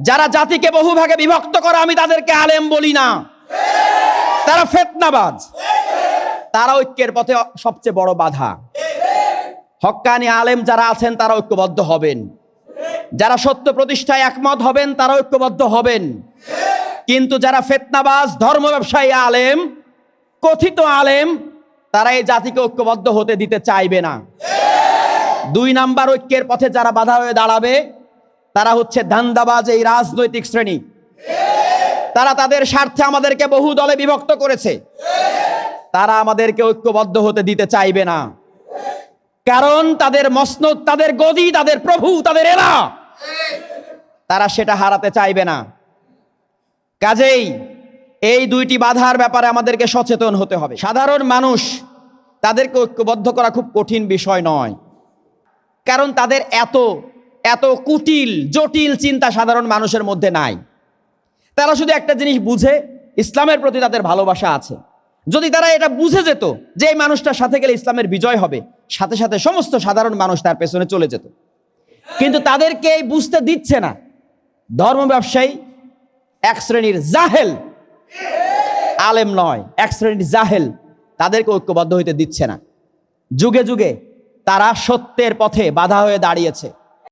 যারা জাতিকে বহু ভাগে বিভক্ত করে, আমি তাদেরকে আলেম বলি না। তারা ফেতনাবাজ। তারা ঐক্যের পথে সবচেয়ে বড় বাধা। হক্কানি আলেম যারা আছেন, তারা ঐক্যবদ্ধ হবেন। যারা সত্য প্রতিষ্ঠায় একমত হবেন, তারা ঐক্যবদ্ধ হবেন। কিন্তু যারা ফেতনাবাজ, ধর্ম ব্যবসায়ী আলেম, কথিত আলেম, তারা এই জাতিকে ঐক্যবদ্ধ হতে দিতে চাইবে না। দুই নাম্বার ঐক্যের পথে যারা বাধা হয়ে দাঁড়াবে তারা হচ্ছে ধান্দাবাজ এই রাজনৈতিক শ্রেণি। তারা তাদের স্বার্থে আমাদেরকে বহু দলে বিভক্ত করেছে। তারা আমাদেরকে ঐক্যবদ্ধ হতে দিতে চাইবে না। কারণ তাদের মসনদ, তাদের গদি, তাদের প্রভু, তাদের এলা। তারা সেটা হারাতে চাইবে না। কাজেই এই দুইটি বাধার ব্যাপারে আমাদেরকে সচেতন হতে হবে। সাধারণ মানুষ তাদেরকে ঐক্যবদ্ধ করা খুব কঠিন বিষয় নয়। কারণ তাদের এত এত কুটিল, জটিল চিন্তা সাধারণ মানুষের মধ্যে নাই। তারা শুধু একটা জিনিস বুঝে, ইসলামের প্রতি তাদের ভালোবাসা আছে। যদি তারা এটা বুঝে যেত যে এই মানুষটার সাথে গেলে ইসলামের বিজয় হবে, সাথে সাথে সমস্ত সাধারণ মানুষ তার পেছনে চলে যেত। কিন্তু তাদেরকে এই বুঝতে দিচ্ছে না। ধর্ম ব্যবসায়ী এক শ্রেণির জাহেল, আলেম নয়, এক শ্রেণির জাহেল, তাদেরকে ঐক্যবদ্ধ হইতে দিচ্ছে না। যুগে যুগে তারা সত্যের পথে বাধা হয়ে দাঁড়িয়েছে।